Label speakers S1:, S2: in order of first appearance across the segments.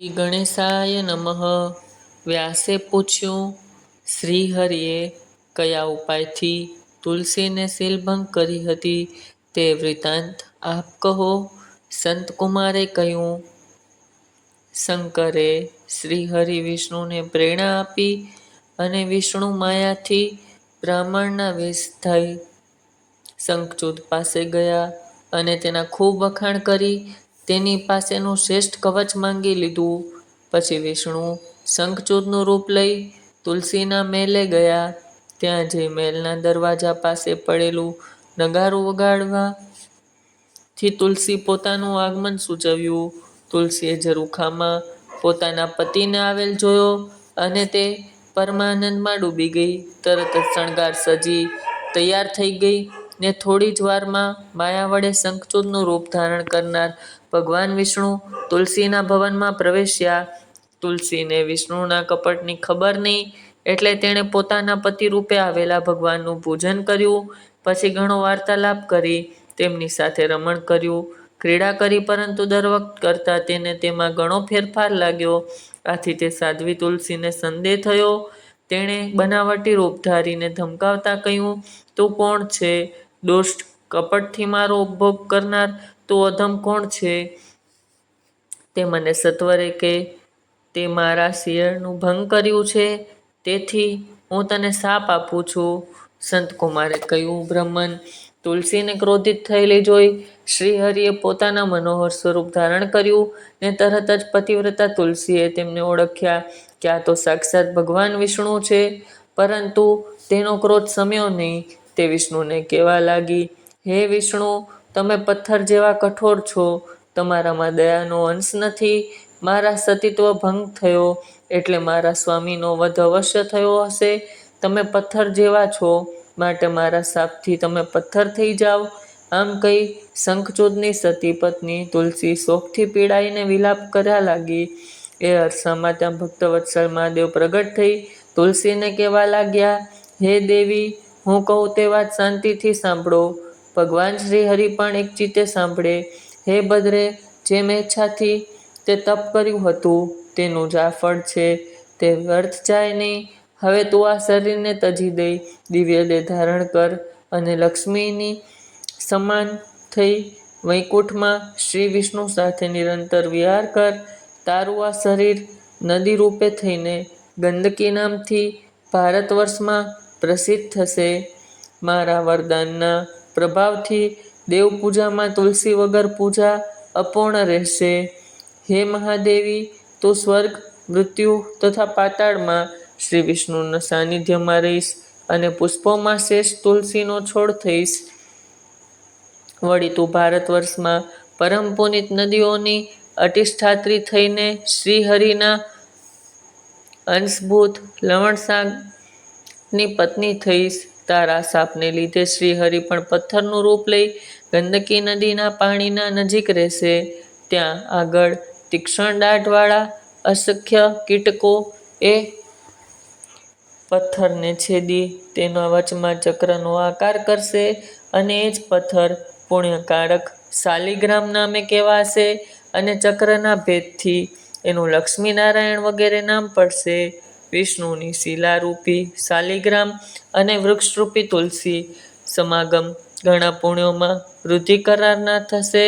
S1: શ્રી ગણેશાય નમઃ. વ્યાસે પૂછ્યું, શ્રીહરિએ કયા ઉપાયથી તુલસીને શીલભંગ કરી હતી તે વૃત્તાંત આપ કહો. સંતકુમારે કહ્યું, શંકરે શ્રી હરિ વિષ્ણુને પ્રેરણા આપી અને વિષ્ણુ માયાથી બ્રાહ્મણના વેશ થઈ શંખચૂડ પાસે ગયા અને તેના ખૂબ વખાણ કરી તેની પાસેનું શ્રેષ્ઠ કવચ માંગી લીધું. પછી વિષ્ણુ શંખચૂડનું રૂપ લઈ તુલસીના મહેલે ગયા. ત્યાં જે મહેલના દરવાજા પાસે પડેલું નગારું વગાડવાથી તુલસી પોતાનું આગમન સૂચવ્યું. તુલસીએ ઝરૂખામાં પોતાના પતિને આવેલ જોયો અને તે પરમાનંદમાં ડૂબી ગઈ. તરત જ શણગાર સજી તૈયાર થઈ ગઈ ને થોડી જ વારમાં માયા વડે શંખચૂડનું રૂપ ધારણ કરનાર ભગવાન વિષ્ણુ તુલસીના ભવનમાં પ્રવેશ્યા. તુલસીને વિષ્ણુના કપટની ખબર નહીં એટલે તેણે પોતાના પતિ રૂપે આવેલા ભગવાનનું પૂજન કર્યું. પછી ઘણો વાર્તાલાપ કરી, તેમની સાથે રમણ કર્યું, ક્રીડા કરી પરંતુ દર વખત કરતાં તેને તેમાં ઘણો ફેરફાર લાગ્યો. આથી તે સાધ્વી તુલસીને સંદેહ થયો. તેણે બનાવટી રૂપ ધારીને ધમકાવતા કહ્યું, તું કોણ છે? દુષ્ટ કપટથી મારો ઉપભોગ કરનાર તું અધમ કોણ છે? તે મને સત્વરે કે, તે મારા શિયળનું ભંગ કર્યું છે. તેથી હું તને શાપ આપું છું. સંતકુમારે કહ્યું, બ્રહ્મન, તુલસીને ક્રોધિત થયેલી જોઈ શ્રીહરિએ પોતાના મનોહર સ્વરૂપ ધારણ કર્યું ને તરત જ પતિવ્રતા તુલસીએ તેમને ઓળખ્યા. કે આ તો સાક્ષાત ભગવાન વિષ્ણુ છે, પરંતુ તેનો ક્રોધ સમ્યો નહીં. તે વિષ્ણુને કહેવા લાગી, હે વિષ્ણુ તમે પથ્થર જેવા કઠોર છો, તમારામાં દયાનો અંશ નથી, મારા સતીત્વ ભંગ થયો, એટલે મારા સ્વામીનો વધ અવશ્ય થયો હશે. તમે પથ્થર જેવા છો, માટે મારા શાપથી તમે પથ્થર થઈ જાઓ. આમ કહી શંખચૂદની સતી પત્ની તુલસી શોકથી પીડાઈને વિલાપ કર્યા લાગી. એ અરસામાં ત્યાં ભક્તવત્સલ મહાદેવ પ્રગટ થઈ તુલસીને કહેવા લાગ્યા, હે દેવી, હું કહું તે વાત શાંતિથી સાંભળો. ભગવાન શ્રી હરિ પણ એક ચિત્તે સાંભળે, હે બદ્રે, જે મેચ્છાથી તે તપ કર્યું હતું, તેનું જાફળ છે, તે વ્યર્થ જાય નહીં. હવે તું આ શરીરને તજી દઈ દિવ્ય દેહ ધારણ કર. અને લક્ષ્મીની સમાન થઈ વૈકુંઠમાં શ્રી વિષ્ણુ સાથે નિરંતર વિહાર કર. તારું આ શરીર નદી રૂપે થઈને ગંદકી નામથી ભારત વર્ષમાં પ્રસિદ્ધ થશે. મારા વરદાનના પ્રભાવથી દેવ પૂજામાં તુલસી વગર પૂજા અપૂર્ણ રહેશે. હે મહાદેવી, તું સ્વર્ગ, મૃત્યુ તથા પાતાળમાં શ્રી વિષ્ણુના સાનિધ્યમાં રહીશ અને પુષ્પોમાં શેષ તુલસીનો છોડ થઈશ. વળી તું ભારત વર્ષમાં પરમ પુનિત નદીઓની અટિષ્ઠાત્રી થઈને શ્રીહરિના અંશભૂત લવણસાગની પત્ની થઈશ. તારા સાપને લીધે શ્રીહરિ પણ પથ્થરનું રૂપ લઈ ગંદકી નદીના પાણીના નજીક રહેશે. ત્યાં આગળ તીક્ષ્ણ દાઢવાળા અસંખ્ય કીટકો એ પથ્થરને છેદી તેના વચમાં ચક્રનો આકાર કરશે અને એ જ પથ્થર પુણ્યકારક શાલિગ્રામ નામે કહેવાશે અને ચક્રના ભેદથી એનું લક્ષ્મીનારાયણ વગેરે નામ પડશે. વિષ્ણુની શિલારૂપી, શાલિગ્રામ અને વૃક્ષરૂપી તુલસી સમાગમ ઘણા પુણ્યોમાં વૃદ્ધિ કરારના થશે.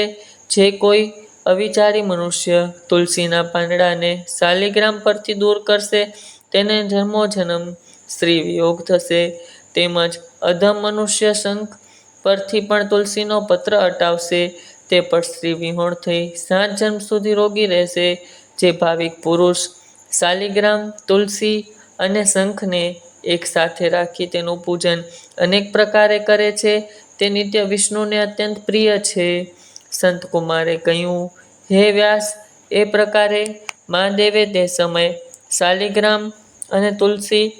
S1: જે કોઈ અવિચારી મનુષ્ય તુલસીના પાંદડાને શાલિગ્રામ પરથી દૂર કરશે, તેને જન્મો જન્મ સ્ત્રી વિયોગ થશે. તેમજ અધમ મનુષ્ય શંખ પરથી પણ તુલસીનો પત્ર હટાવશે તે પણ સ્ત્રી વિહોણ થઈ સાત જન્મ સુધી રોગી રહેશે. જે ભાવિક પુરુષ શાલિગ્રામ, તુલસી અને શંખને એક સાથે રાખી તેનું પૂજન અનેક પ્રકારે કરે છે. તે નિત્ય વિષ્ણુને અત્યંત પ્રિય છે. સંતકુમારે કહ્યું, હે વ્યાસ, એ પ્રકારે મહાદેવે તે સમયે શાલિગ્રામ અને તુલસી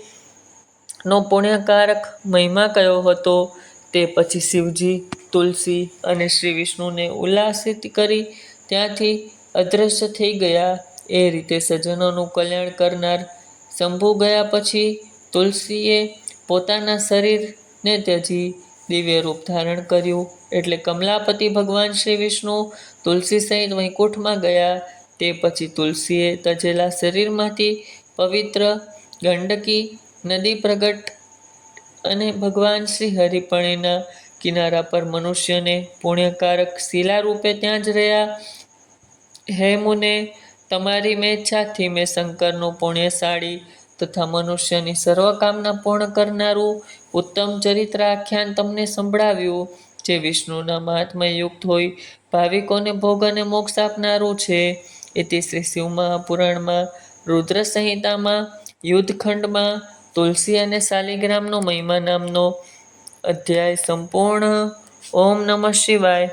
S1: નો પુણ્યકારક મહિમા કયો હતો? તે પછી શિવજી, તુલસી અને શ્રી વિષ્ણુને ઉલ્લાસિત કરી ત્યાંથી અદૃશ્ય થઈ ગયા. એ રીતે સજ્જનોનું કલ્યાણ કરનાર શંભુ ગયા પછી તુલસીએ પોતાના શરીરને ત્યજી દિવ્ય રૂપ ધારણ કર્યું. એટલે કમલાપતિ ભગવાન શ્રી વિષ્ણુ તુલસી સહિત વૈકુંઠમાં ગયા. તે પછી તુલસીએ તજેલા શરીરમાંથી પવિત્ર ગંડકી, નદી પ્રગટ અને ભગવાન શ્રી હરિપણીના કિનારા પર મનુષ્યને પુણ્યકારક શિલા રૂપે ત્યાં જ રહ્યા. હે મુને તમારી મેચ્છાથી મેં શંકરનું પુણ્યશાળી તથા મનુષ્યની સર્વકામના પૂર્ણ કરનારું ઉત્તમ ચરિત્ર આખ્યાન તમને સંભળાવ્યું, જે વિષ્ણુના મહાત્મય યુક્ત હોય, ભાવિકોને ભોગ અને મોક્ષ આપનારું છે. એથી શ્રી શિવ મહાપુરાણમાં, રુદ્ર સંહિતામાં, યુદ્ધખંડમાં, તુલસી અને શાલિગ્રામનો મહિમા નામનો અધ્યાય સંપૂર્ણ. ઓમ નમઃ શિવાય.